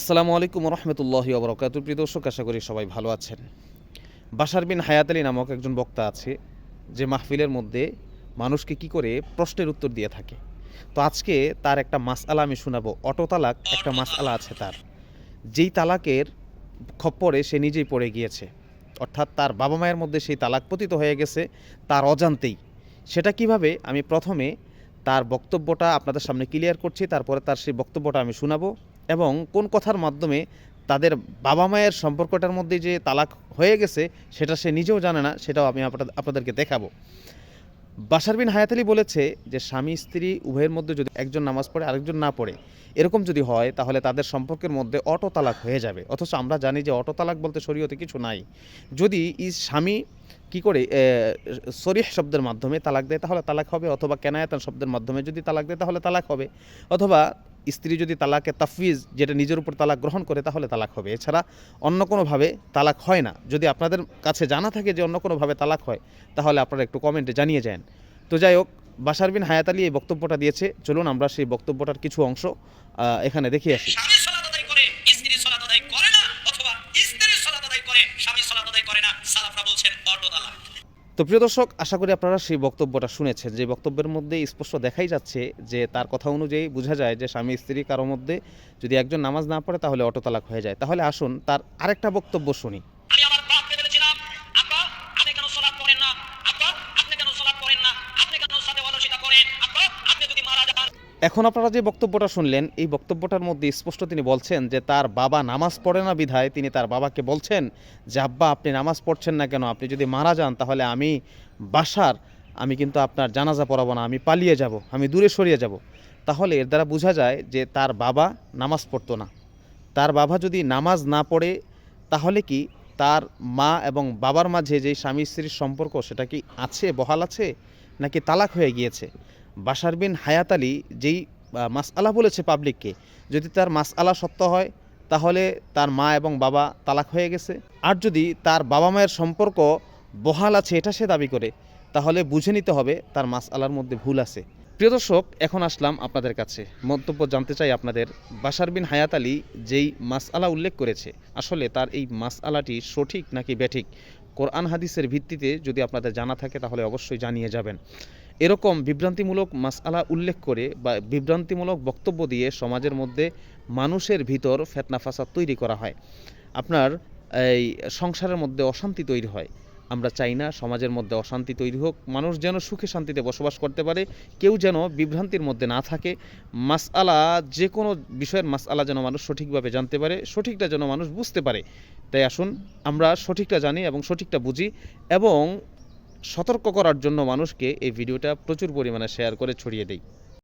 আসসালামু আলাইকুম রহমতুল্লাহি ওবরাকাতুর প্রিয় দর্শক, আশা করি সবাই ভালো আছেন। বাশার বিন হায়াত আলী নামক একজন বক্তা আছে, যে মাহফিলের মধ্যে মানুষকে কি করে প্রশ্নের উত্তর দিয়ে থাকে। তো আজকে তার একটা মাসআলা আমি শোনাবো। অটো তালাক একটা মাসআলা আছে তার। যেই তালাকের খপ্পরে সে নিজেই পড়ে গিয়েছে। অর্থাৎ তার বাবা মায়ের মধ্যে সেই তালাক পতিত হয়ে গেছে, তার অজান্তেই। সেটা কীভাবে? আমি প্রথমে তার বক্তব্যটা আপনাদের সামনে ক্লিয়ার করছি, তারপরে তার সেই বক্তব্যটা আমি শোনাবো। এবং কোন কথার মাধ্যমে তাদের বাবা মায়ের সম্পর্কটার মধ্যে যে তালাক হয়ে গেছে, সেটা সে নিজেও জানে না, সেটাও আমি আপনাদেরকে দেখাবো। বাশার বিন হায়াত আলী বলেছে যে, স্বামী, স্ত্রী উভয়ের মধ্যে যদি একজন নামাজ পড়ে, আরেকজন না পড়ে, এরকম যদি হয়, তাহলে তাদের সম্পর্কের মধ্যে অটো তালাক হয়ে যাবে। অথচ আমরা জানি যে, অটো তালাক বলতে শরীয়তে কিছু নাই। যদি এই স্বামী কি করে সরিহ শব্দের মাধ্যমে তালাক দেয়, তাহলে তালাক হবে, অথবা কেনায়াতান শব্দের মাধ্যমে যদি তালাক দেয়, তাহলে তালাক হবে। অথবা স্ত্রী যদি তালাকে তাফবিজ, যেটা নিজের উপর তালাক গ্রহণ করে, তাহলে তালাক হবে। এছাড়া অন্য কোনোভাবে তালাক হয় না। যদি আপনাদের কাছে জানা থাকে যে অন্য কোনোভাবে তালাক হয়, তাহলে আপনারা একটু কমেন্টে জানিয়ে যান। তো যাই হোক, বাশার বিন হায়াত আলী এই বক্তব্যটা দিয়েছে। চলুন আমরা সেই বক্তব্যটার কিছু অংশ এখানে দেখিয়ে আসি। স্বামী সালাত আদায় করে না সালাফরা বলছেন অটো তালাক তো প্রিয় দর্শক, আশা করি আপনারা সেই বক্তব্যটা শুনেছেন। যে বক্তব্যের মধ্যে স্পষ্ট দেখাই যাচ্ছে যে তার কথা অনুযায়ী বোঝা যায় যে স্বামী স্ত্রী কারোর মধ্যে যদি একজন নামাজ না পড়ে তাহলে অটো তালাক হয়ে যায়। তাহলে আসুন তার আরেকটা বক্তব্য শুনি আমি আমার বাপকে বলেছিলাম আব্বা আপনি কেন সালাত করেন না আব্বা আপনি কেন সালাত করেন না আপনি কেন সাথে অলসিতা করেন আব্বা আপনি যদি মারা যান এখন আপনারা যে বক্তব্যটা শুনলেন, এই বক্তব্যটার মধ্যে স্পষ্ট তিনি বলছেন যে তার বাবা নামাজ পড়ে না বিধায় তিনি তার বাবাকে বলছেন যে, আব্বা, আপনি নামাজ পড়ছেন না কেন? আপনি যদি মারা যান, তাহলে আমি বাসার, আমি কিন্তু আপনার জানাজা পড়াবো না, আমি পালিয়ে যাব, আমি দূরে সরিয়ে যাব। তাহলে এর দ্বারা বোঝা যায় যে তার বাবা নামাজ পড়তো না। তার বাবা যদি নামাজ না পড়ে, তাহলে কি তার মা এবং বাবার মাঝে যে স্বামী স্ত্রীর সম্পর্ক, সেটা কি আছে, বহাল আছে, নাকি তালাক হয়ে গিয়েছে? বাশার বিন হায়াত আলী যেই মাসআলা বলেছে পাবলিককে যদি তার মাসআলা সত্য হয়, তাহলে তার মা এবং বাবা তালাক হয়ে গেছে। আর যদি তার বাবা মায়ের সম্পর্ক বহাল আছে, এটা সে দাবি করে, তাহলে বুঝে নিতে হবে তার মাসআলার মধ্যে ভুল আছে। প্রিয় দর্শক, এখন আসলাম আপনাদের কাছে। মন্তব্য জানতে চাই আপনাদের। বাশার বিন হায়াত আলী যেই মাসআলা উল্লেখ করেছে, আসলে তার এই মাসআলাটি সঠিক নাকি ব্যাঠিক? কোরআন হাদিসের ভিত্তিতে যদি আপনাদের জানা থাকে, তাহলে অবশ্যই জানিয়ে যাবেন। এরকম বিভ্রান্তিমূলক মাসআলা উল্লেখ করে বা বিভ্রান্তিমূলক বক্তব্য দিয়ে সমাজের মধ্যে মানুষের ভিতর ফেতনা ফাসাদ তৈরি করা হয়। আপনার এই সংসারের মধ্যে অশান্তি তৈরি হয়। আমরা চাই না সমাজের মধ্যে অশান্তি তৈরি হোক। মানুষ যেন সুখে শান্তিতে বসবাস করতে পারে। কেউ যেন বিভ্রান্তির মধ্যে না থাকে। মাসআলা যে কোনো বিষয়ের মাসআলা যেন মানুষ সঠিকভাবে জানতে পারে, সঠিকটা যেন মানুষ বুঝতে পারে। তাই আসুন, আমরা সঠিকটা জানি এবং সঠিকটা বুঝি এবং সতর্ক করার জন্য মানুষকে এই ভিডিওটা প্রচুর পরিমাণে শেয়ার করে ছড়িয়ে দেই।